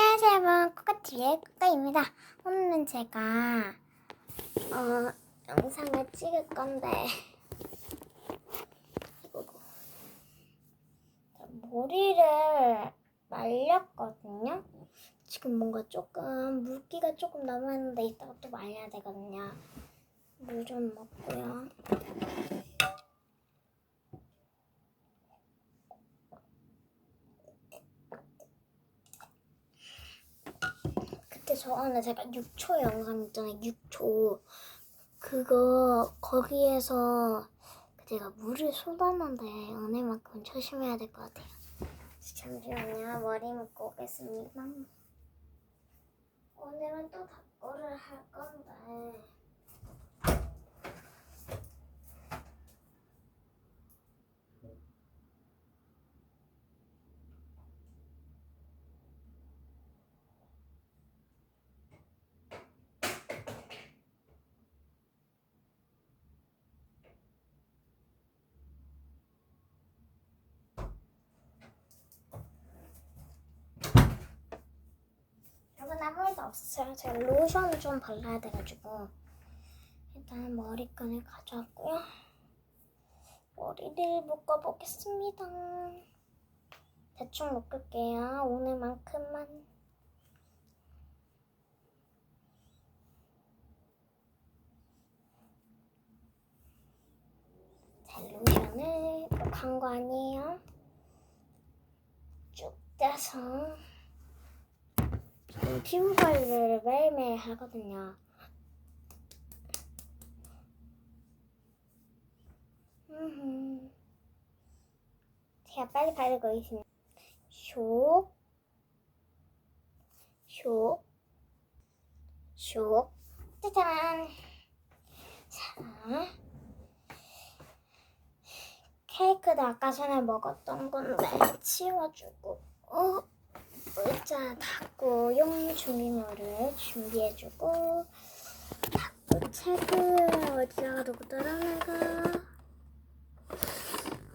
안녕하세요. 여러분 코카TV의 코카입니다. 오늘은 제가 어 영상을 찍을 건데. 이거 머리를 말렸거든요. 지금 뭔가 조금 물기가 조금 남아있는데 이따가 또 말려야 되거든요. 물 좀 먹고요 저번에 제가 6초 영상 있잖아요. 6초. 그거 거기에서 제가 물을 쏟았는데 은혜만큼 조심해야 될 것 같아요. 잠시만요. 머리 묶고 오겠습니다. 오늘은 또 닭고를 할 건데. 없었어요. 제가 로션을 좀 발라야 돼가지고 일단 머리끈을 가져왔고요. 머리를 묶어보겠습니다. 대충 묶을게요. 오늘만큼만. 자, 로션을 간거 아니에요? 쭉 떼서 피부 관리를 매일매일 하거든요. 제가 빨리 바르고 있습니다. 쇽, 쇽, 쇽, 짜잔. 자, 케이크도 아까 전에 먹었던 건데 치워주고, 어. 의자 닦고 용 준비물을 준비해주고 닦고 책을 어디다가 두고 떠나가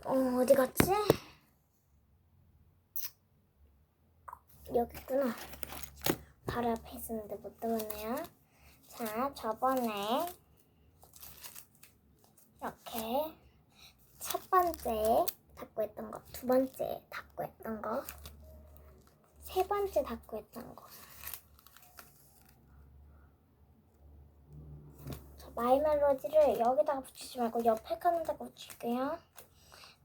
어 어디 갔지? 여기 있구나. 바로 앞에 있었는데 못 들었네요. 자 저번에 이렇게 첫 번째 닦고 했던 거 두 번째 닦고 했던 거 세 번째 닦고 했던 거. 자, 마이 멜로디를 여기다가 붙이지 말고 옆에 칸에다가 붙일게요.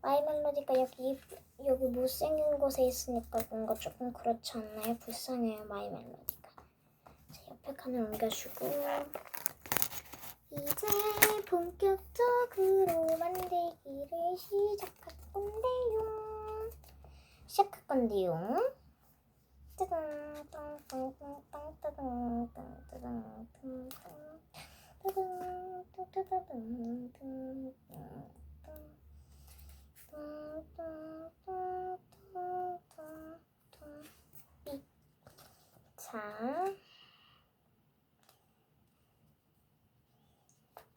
마이 멜로디가 여기 여기 못생긴 곳에 있으니까 뭔가 조금 그렇지 않나요? 불쌍해요 마이 멜로디가. 자, 옆에 칸을 옮겨주고 이제 본격적으로 만들기를 시작할 건데요. 시작할 건데요. 자,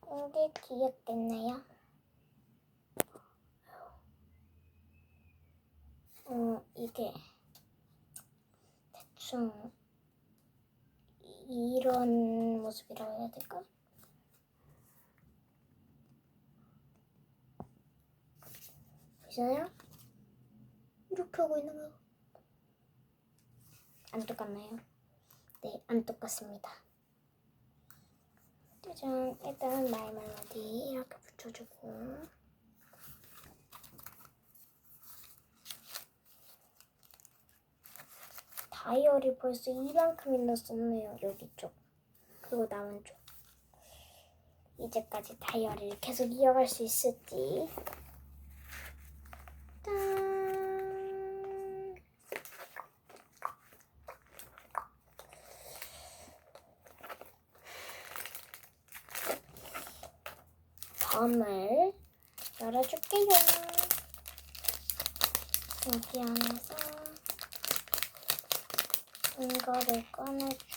이게 귀엽겠네요. 어, 이게 좀 이런 모습이라고 해야 될까? 보시나요? 이렇게 하고 있는 거. 안 똑같나요? 네, 안 똑같습니다. 짜잔, 일단 마이 멜로디 이렇게 붙여주고 다이어리 벌써 이만큼이나 썼네요. 여기 쪽. 그리고 남은 쪽. 이제까지 다이어리를 계속 이어갈 수 있을지. 짠. 밤을 열어줄게요. 여기 안에서 이거를 꺼내주고.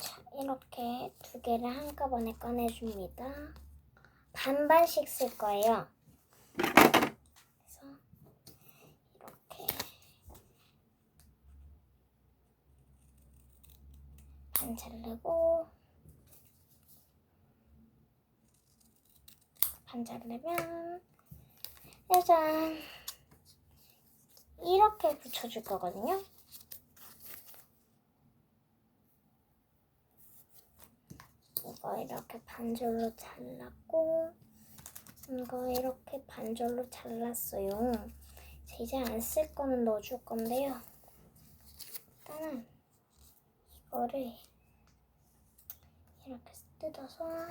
자 이렇게 두 개를 한꺼번에 꺼내줍니다. 반반씩 쓸 거예요. 그래서 이렇게 반 자르고 반 자르면 짜잔 이렇게 붙여줄 거거든요. 이거 이렇게 반절로 잘랐고 이거 이렇게 반절로 잘랐어요. 이제 안 쓸 거는 넣어줄 건데요. 일단은 이거를 이렇게 뜯어서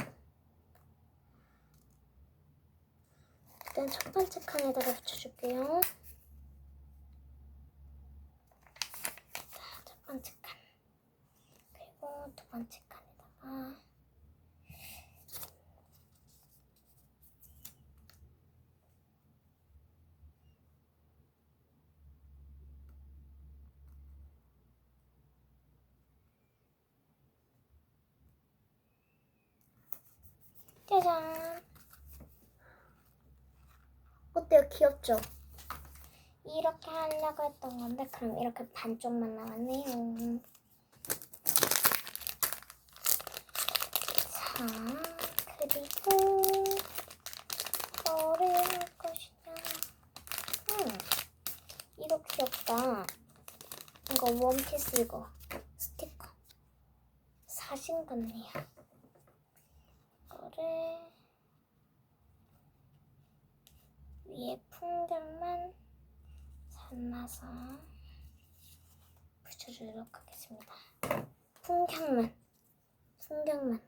일단 첫 번째 칸에다가 붙여줄게요. 자, 첫 번째 칸. 그리고 두 번째 칸에다가 짜잔. 어때요? 귀엽죠? 이렇게 하려고 했던 건데 그럼 이렇게 반쪽만 나왔네요. 자, 그리고 뭐를 할 것이냐? 음, 이거 귀엽다. 이거 원피스 이거 스티커 사진 같네요. 이거를 위에 풍경만 잘라서 붙여주도록 하겠습니다. 풍경만, 풍경만,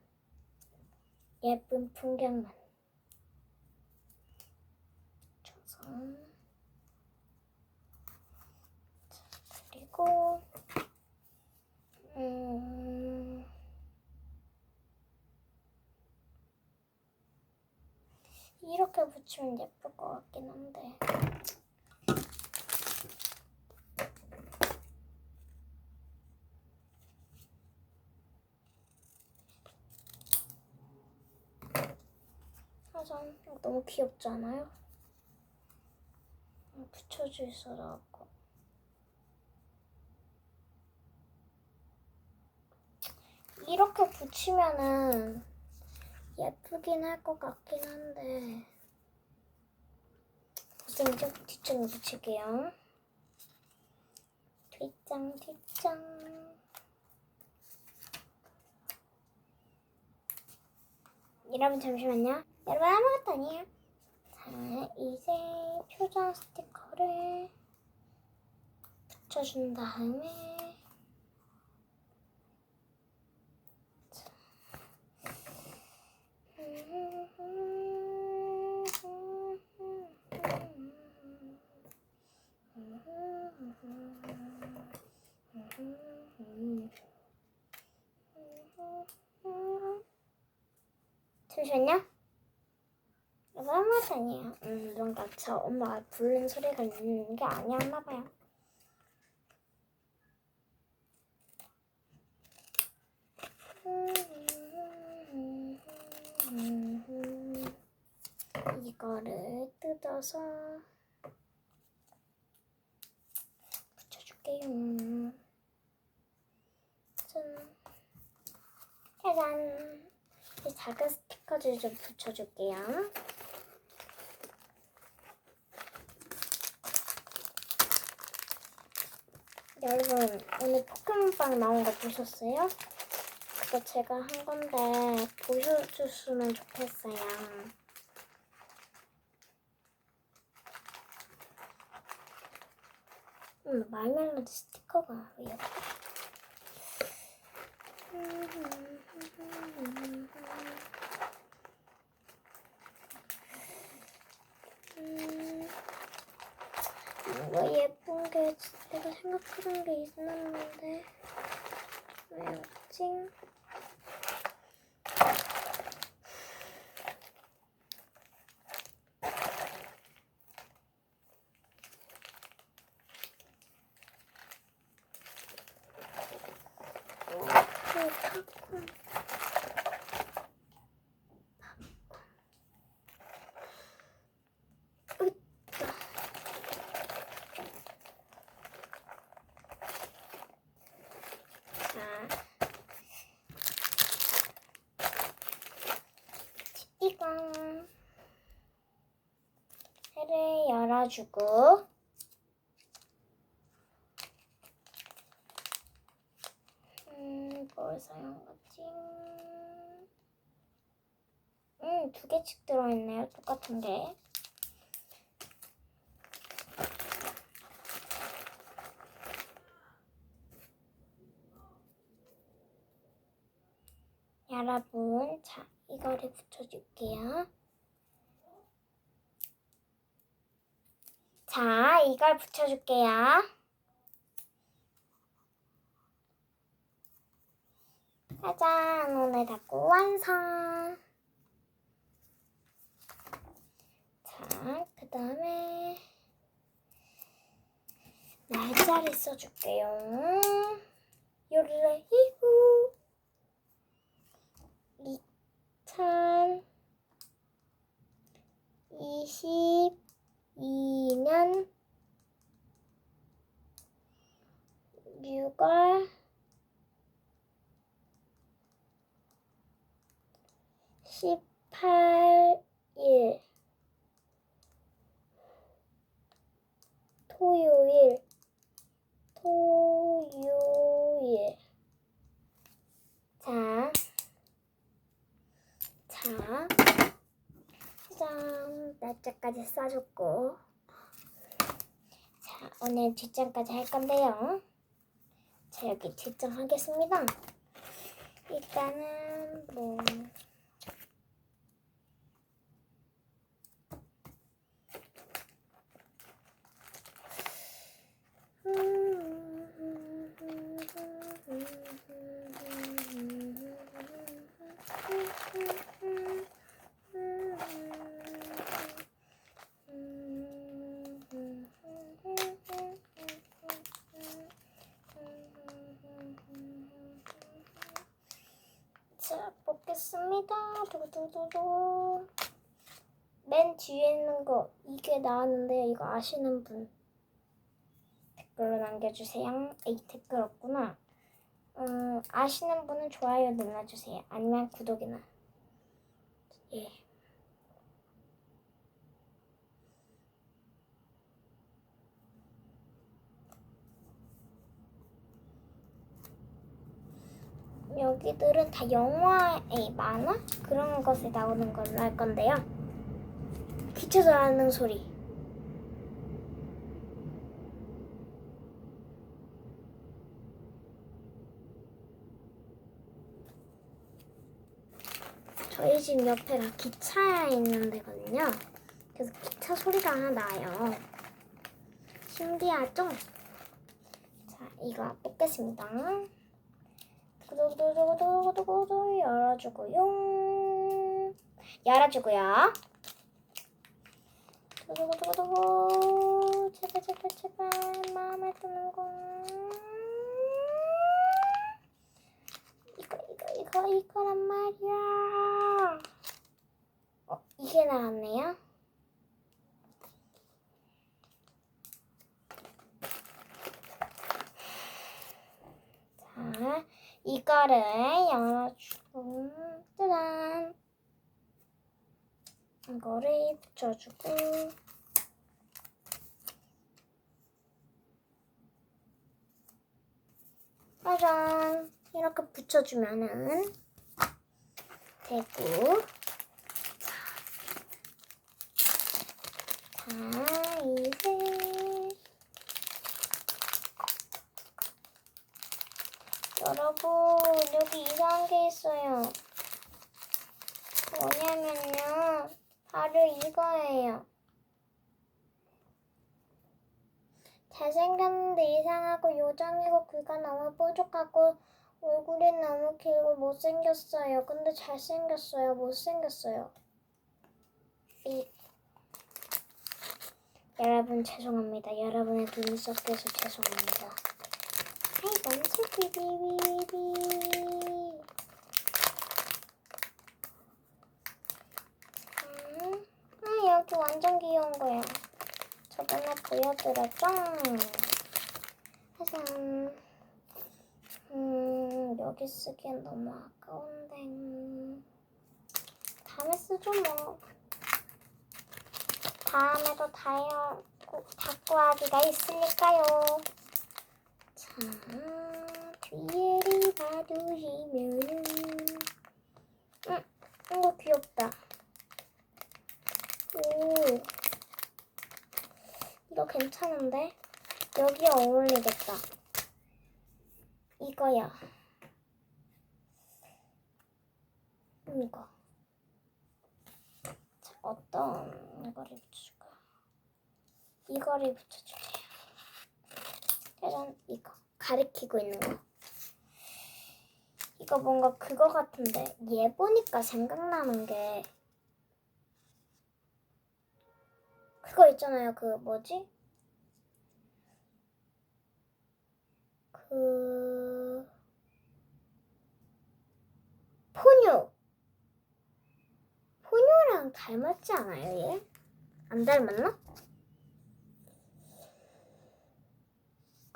예쁜 풍경만 줘서 자, 그리고 음. 이렇게 붙이면 예쁠 것 같긴 한데. 이거 너무 귀엽지 않아요? 음, 붙여줄 수라고. 이렇게 붙이면은 예쁘긴 할 것 같긴 한데 우선 좀 뒷장 붙일게요. 뒷장 뒷장 여러분 잠시만요. 여러분 아무것도 아니에요. 자 이제 표정 스티커를 붙여준 다음에 잠시만요. 이거 아무것도 아니에요. 음, 뭔가 저 엄마가 부르는 소리가 있는 게 아니었나 봐요. 이거를 뜯어서 붙여줄게요. 짠. 짜잔. 이 작은 스티커들 좀 붙여줄게요. 여러분, 오늘 포켓몬빵 나온 거 보셨어요? 그거 제가 한 건데 보셔줬으면 좋겠어요. 음, 말멜로디 스티커가 왜 여기? 음, 이거 예쁜 게 내가 생각하던 게 있었는데 왜 없지? 열어주고 음, 뭘 사용하지? 음, 두 개씩 들어있네요. 똑같은 게. 여러분, 자, 이거를 붙여줄게요. 자, 이걸 붙여줄게요. 짜잔, 오늘 닫고 완성. 자, 그 다음에 날짜를 써줄게요. 요르레 히후 2022 년 6월 18일 토요일 토요일. 자, 자, 짠. 날짜까지 써줬고. 자, 오늘 뒷장까지 할 건데요. 자, 여기 뒷장 하겠습니다. 일단은 뭐 자, 뽑겠습니다. 두두두두. 맨 뒤에 있는 거 이게 나왔는데 이거 아시는 분 댓글로 남겨주세요. 에이 댓글 없구나. 음, 아시는 분은 좋아요 눌러주세요. 아니면 구독이나. 예. 여기들은 다 영화에 만화 그런 것에 나오는 걸로 할 건데요. 기차도 하는 소리. 저희 집 옆에가 기차에 있는 데거든요. 그래서 기차 소리가 하나 나요. 신기하죠? 자, 이거 뽑겠습니다. 구독구독구독구독구독 열어주고요. 열어주고요. 구독구독구독 제발 제발 제발 마음에 드는 거. 이거 이거 이거 이거란 말이야. 어 이게 나왔네요. 자. 이거를 열어주고 짜잔 이거를 붙여주고. 짜잔. 이렇게 붙여주면은 되고. 자 이제 여러분 여기 이상한 게 있어요. 뭐냐면요. 바로 이거예요. 잘생겼는데 이상하고 요정이고 귀가 너무 뾰족하고 얼굴이 너무 길고 못생겼어요. 근데 잘생겼어요. 못생겼어요. 이 여러분 죄송합니다. 여러분의 눈이 썩여서 죄송합니다. 아이고 슬피비비비 음, 아 여기 완전 귀여운 거야 저번에 보여드렸죠? 하상 음 여기 쓰기엔 너무 아까운데 다음에 쓰죠 뭐 다음에도 다이어 닭구하기가 있으니까요. 자, 뒤에를 봐두시면은, 응, 이거 귀엽다. 오, 이거 괜찮은데? 여기에 어울리겠다. 이거야. 이거. 자, 어떤 거를 붙여줄까요? 이거를 붙여줄게요. 짜잔, 이거. 가리키고 있는 거. 이거 뭔가 그거 같은데, 얘 보니까 생각나는 게, 그거 있잖아요. 그, 뭐지? 그, 포뇨. 포뇨랑 닮았지 않아요, 얘? 안 닮았나?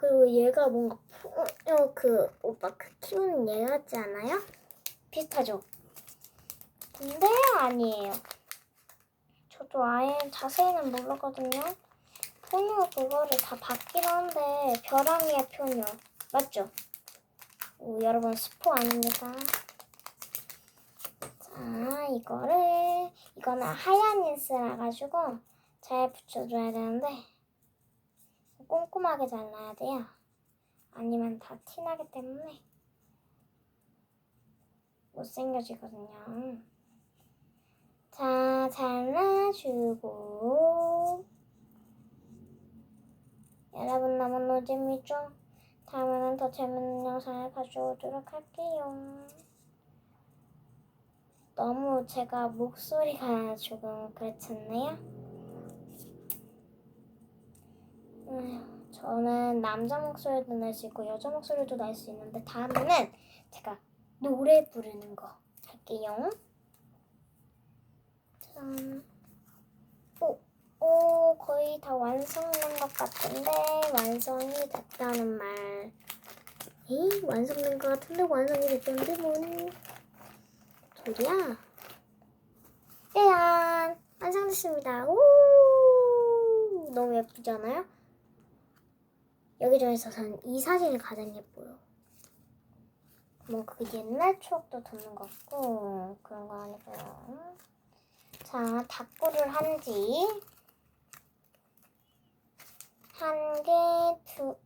그리고 얘가 뭔가 포뇨 그 오빠 그 키우는 얘 같지 않아요? 비슷하죠? 근데 아니에요. 저도 아예 자세히는 모르거든요. 포뇨 그거를 다 봤긴 한데 벼랑이의 포뇨 맞죠? 오, 여러분 스포 아닙니다. 자 이거를 이거는 하얀 인스라 가지고 잘 붙여줘야 되는데 꼼꼼하게 잘라야 돼요. 아니면 다 티나기 때문에 못생겨지거든요. 자, 잘라주고 여러분 너무 노잼이죠? 다음에는 더 재밌는 영상을 가져오도록 할게요. 너무 제가 목소리가 조금 그렇잖아요? 아휴, 저는 남자 목소리도 낼 수 있고 여자 목소리도 낼 수 있는데 다음에는 제가 노래 부르는 거 할게요. 짠. 오, 오, 거의 다 완성된 것 같은데 완성이 됐다는 말. 에이, 완성된 것 같은데 완성이 됐다는데 뭔 소리야? 짜잔! 완성됐습니다. 오! 너무 예쁘지 않아요? 여기저기서 전이 사진이 가장 예뻐요. 뭐 그게 옛날 추억도 돋는 것 같고 그런 거 아니고요. 자, 닭구를 한지 한 개, 두,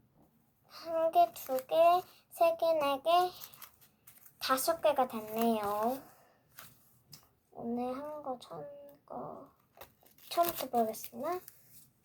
한 개, 두 개, 세 개, 네 개, 다섯 개가 됐네요. 오늘 한 거 처음 거 처음부터 보겠습니다.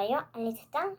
좋아요, 알림 설정